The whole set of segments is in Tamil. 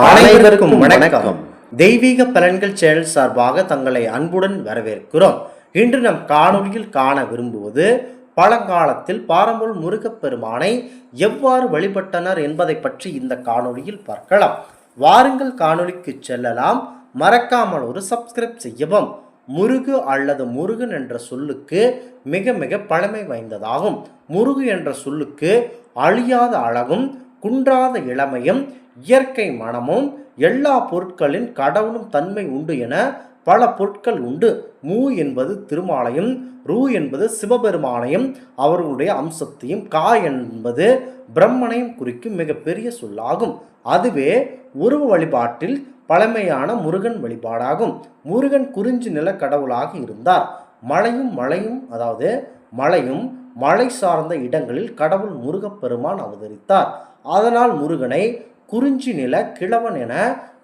அனைவருக்கும் வணக்கம். தெய்வீக பலன்கள் சேனல் சார்பாக தங்களை அன்புடன் வரவேற்கிறோம். இன்று நம் காணொளியில் காண விரும்புவது பழங்காலத்தில் பாரம்பூர் முருகப்பெருமானை எவ்வாறு வழிபட்டனர் என்பதை பற்றி இந்த காணொளியில் பார்க்கலாம். வாருங்கள் காணொளிக்கு செல்லலாம். மறக்காமல் ஒரு சப்ஸ்கிரைப் செய்யவும். முருகு அல்லது முருகன் என்ற சொல்லுக்கு மிக மிக பழமை வாய்ந்ததாகும். முருகு என்ற சொல்லுக்கு அழியாத அழகும் குன்றாத இளமையும் இயற்கை மனமும் எல்லா பொருட்களின் கடவுளும் தன்மை உண்டு என பல பொருட்கள் உண்டு. மூ என்பது திருமாலையும் ரூ என்பது சிவபெருமானையும் அவர்களுடைய அம்சத்தையும் கா என்பது பிரம்மனையும் குறிக்கும் மிகப்பெரிய சொல்லாகும். அதுவே உருவ வழிபாட்டில் பழமையான முருகன் வழிபாடாகும். முருகன் குறிஞ்சி நில கடவுளாக இருந்தார். மலையும் மலையும் அதாவது மலையும் மலை சார்ந்த இடங்களில் கடவுள் முருகப்பெருமான் அவதரித்தார். அதனால் முருகனை குறிஞ்சி நில கிழவன் என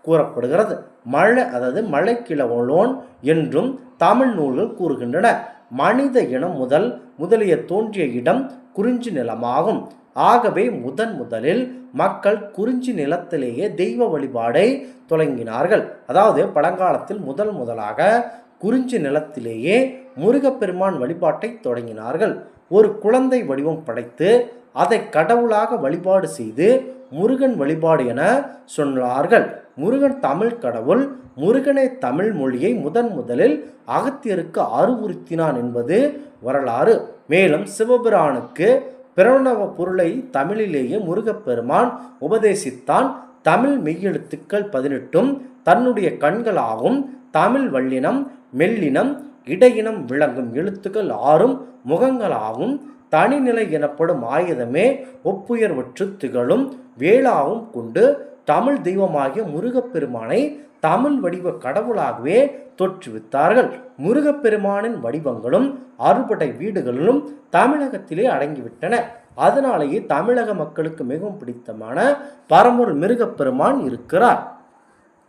கூறப்படுகிறது. மழை அதாவது மலை கிழவலோன் என்றும் தமிழ் நூல்கள் கூறுகின்றன. மனித இனம் முதல் முதலிய தோன்றிய இடம் குறிஞ்சி நிலமாகும். ஆகவே முதன் முதலில் மக்கள் குறிஞ்சி நிலத்திலேயே தெய்வ வழிபாடை தொடங்கினார்கள். அதாவது பழங்காலத்தில் முதல் முதலாக குறிஞ்சி நிலத்திலேயே முருகப்பெருமான் வழிபாட்டை தொடங்கினார்கள். ஒரு குழந்தை வடிவம் படைத்து அதை கடவுளாக வழிபாடு செய்து முருகன் வழிபாடு என சொன்னார்கள். முருகன் தமிழ் கடவுள் முருகனை தமிழ் மொழியை முதன் முதலில் அகத்தியருக்கு அறிவுறுத்தினான் என்பது வரலாறு. மேலும் சிவபிரானுக்கு பிரணவ பொருளை தமிழிலேயே முருகப்பெருமான் உபதேசித்தான். தமிழ் மெய்யெழுத்துக்கள் பதினெட்டும் தன்னுடைய கண்களாகும். தமிழ் வல்லினம் மெல்லினம் இடையினம் விளங்கும் எழுத்துக்கள் ஆறும் முகங்களாகும். தனிநிலை எனப்படும் ஆயுதமே ஒப்புயர்வற்று திகழும் வேளாவும் கொண்டு தமிழ் தெய்வமாகிய முருகப்பெருமானை தமிழ் வடிவ கடவுளாகவே தோற்றுவித்தார்கள். முருகப்பெருமானின் வடிவங்களும் அறுபடை வீடுகளிலும் தமிழகத்திலே அடங்கிவிட்டன. அதனாலேயே தமிழக மக்களுக்கு மிகவும் பிடித்தமான பரம்பொருள் மிருகப்பெருமான் இருக்கிறார்.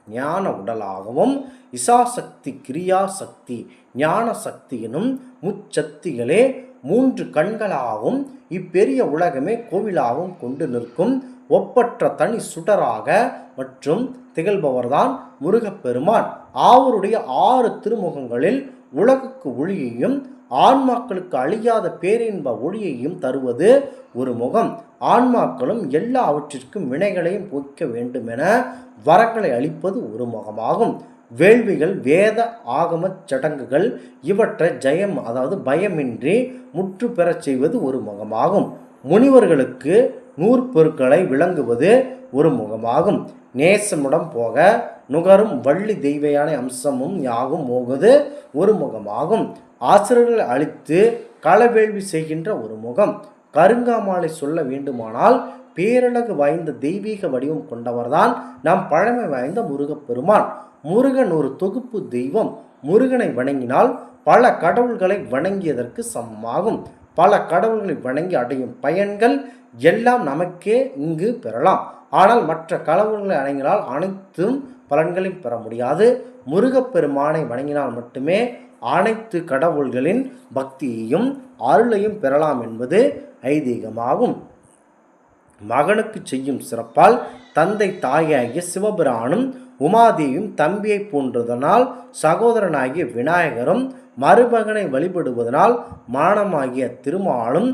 ஞான உடலாகவும் இசாசக்தி கிரியா சக்தி ஞான சக்தியினும் முச்சக்திகளே மூன்று கண்களாகவும் இப்பெரிய உலகமே கோவிலாகவும் கொண்டு நிற்கும் ஒப்பற்ற தனி சுடராக மற்றும் திகழ்பவர்தான் முருகப்பெருமான். அவருடைய ஆறு திருமுகங்களில் உலகுக்கு ஒளியையும் ஆன்மாக்களுக்கு அழியாத பேரின்ப ஒளியையும் தருவது ஒரு முகம். ஆன்மாக்களும் எல்லாவற்றிற்கும் வினைகளையும் போக்க வேண்டுமென வரங்களை அளிப்பது ஒரு முகமாகும். வேள்விகள் வேத ஆகமச் சடங்குகள் இவற்றை ஜெயம் அதாவது பயமின்றி முற்று பெறச் செய்வது ஒரு முகமாகும். முனிவர்களுக்கு நூற்பொருட்களை விளங்குவது ஒரு முகமாகும். நேசமுடன் போக நுகரும் வள்ளி தெய்வையான அம்சமும் யாகும் போகுது ஒரு முகமாகும். ஆசிரியர்களை அழித்து களவேள்வி செய்கின்ற ஒரு முகம். கருங்காமாலை சொல்ல வேண்டுமானால் பேரழகு வாய்ந்த தெய்வீக வடிவம் கொண்டவர்தான் நம் பழமை வாய்ந்த முருகப்பெருமான். முருகன் ஒரு தொகுப்பு தெய்வம். முருகனை வணங்கினால் பல கடவுள்களை வணங்கியதற்கு சமமாகும். பல கடவுள்களை வணங்கி அடையும் பயன்கள் எல்லாம் நமக்கே இங்கு பெறலாம். ஆனால் மற்ற கடவுள்களை வணங்கினால் அனைத்தும் பலன்களையும் பெற முடியாது. முருகப்பெருமானை வணங்கினால் மட்டுமே அனைத்து கடவுள்களின் பக்தியையும் அருளையும் பெறலாம் என்பது ஐதீகமாகும். மகனுக்கு செய்யும் சிறப்பால் தந்தை தாயாகிய சிவபிரானும் உமாதேவியும் தம்பியை போன்றதனால் சகோதரனாகிய விநாயகரும் மருமகனை வழிபடுவதனால் மானமாகிய திருமாலும்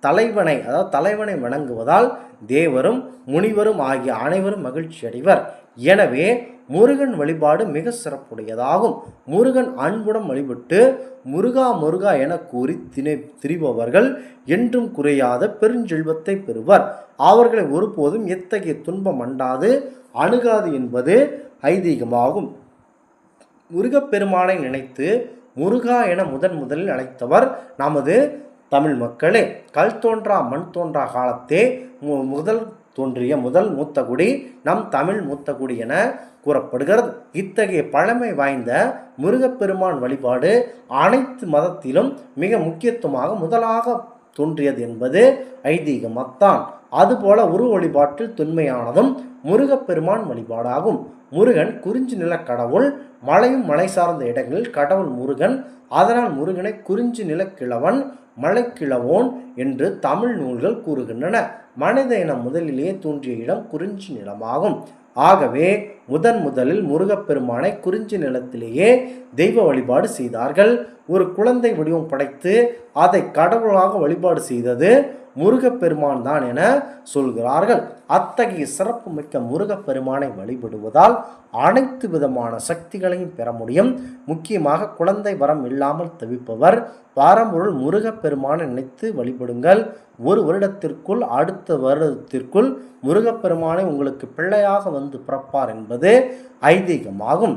தலைவனை அதாவது தலைவனை வணங்குவதால் தேவரும் முனிவரும் ஆகிய அனைவரும் மகிழ்ச்சி அடைவர் எனவே முருகன் வழிபாடு மிக சிறப்புடையதாகும். முருகன் அன்புடன் வழிபட்டு முருகா முருகா என கூறி திணை திரிபவர்கள் என்றும் குறையாத பெருஞ்செல்வத்தை பெறுவர். அவர்களை ஒருபோதும் எத்தகைய துன்பம் அண்டாது அணுகாது என்பது ஐதீகமாகும். முருகப்பெருமானை நினைத்து முருகா என முதன் முதலில் அழைத்தவர் நமது தமிழ் மக்களே. கல் தோன்றா மண் தோன்றா காலத்தே மு- முதல் தோன்றிய முதல் மூத்தகுடி நம் தமிழ் மூத்தகுடி என கூறப்படுகிறது. இத்தகைய பழமை வாய்ந்த முருகப்பெருமான் வழிபாடு அனைத்து மதத்திலும் மிக முக்கியத்துவமாக முதலாக தோன்றியது என்பது ஐதீகமத்தான். அதுபோல உரு வழிபாட்டில் தொன்மையானதும் முருகப்பெருமான் வழிபாடாகும். முருகன் குறிஞ்சி நில கடவுள் மலையும் மலை சார்ந்த இடங்களில் கடவுள் முருகன் அதனால் முருகனை குறிஞ்சி நிலக்கிழவன் மலைக்கிழவோன் என்று தமிழ் நூல்கள் கூறுகின்றன. மனித இனம் முதலிலேயே தோன்றிய இடம் குறிஞ்சி நிலமாகும். ஆகவே முதன் முதலில் முருகப்பெருமானை குறிஞ்சி நிலத்திலேயே தெய்வ வழிபாடு செய்தார்கள். ஒரு குழந்தை வடிவம் படைத்து அதை கடவுளாக வழிபாடு செய்தது முருகப்பெருமான் தான் என சொல்கிறார்கள். அத்தகைய சிறப்பு மிக்க முருகப்பெருமானை வழிபடுவதால் அனைத்து விதமான சக்திகளையும் பெற முடியும். முக்கியமாக குழந்தை வரம் இல்லாமல் தவிப்பவர் பாரம்பொருள் முருகப்பெருமானை நினைத்து வழிபடுங்கள். ஒரு வருடத்திற்குள் அடுத்த வருடத்திற்குள் முருகப்பெருமானை உங்களுக்கு பிள்ளையாக வந்து பிறப்பார் என்பது ஐதீகமாகும்.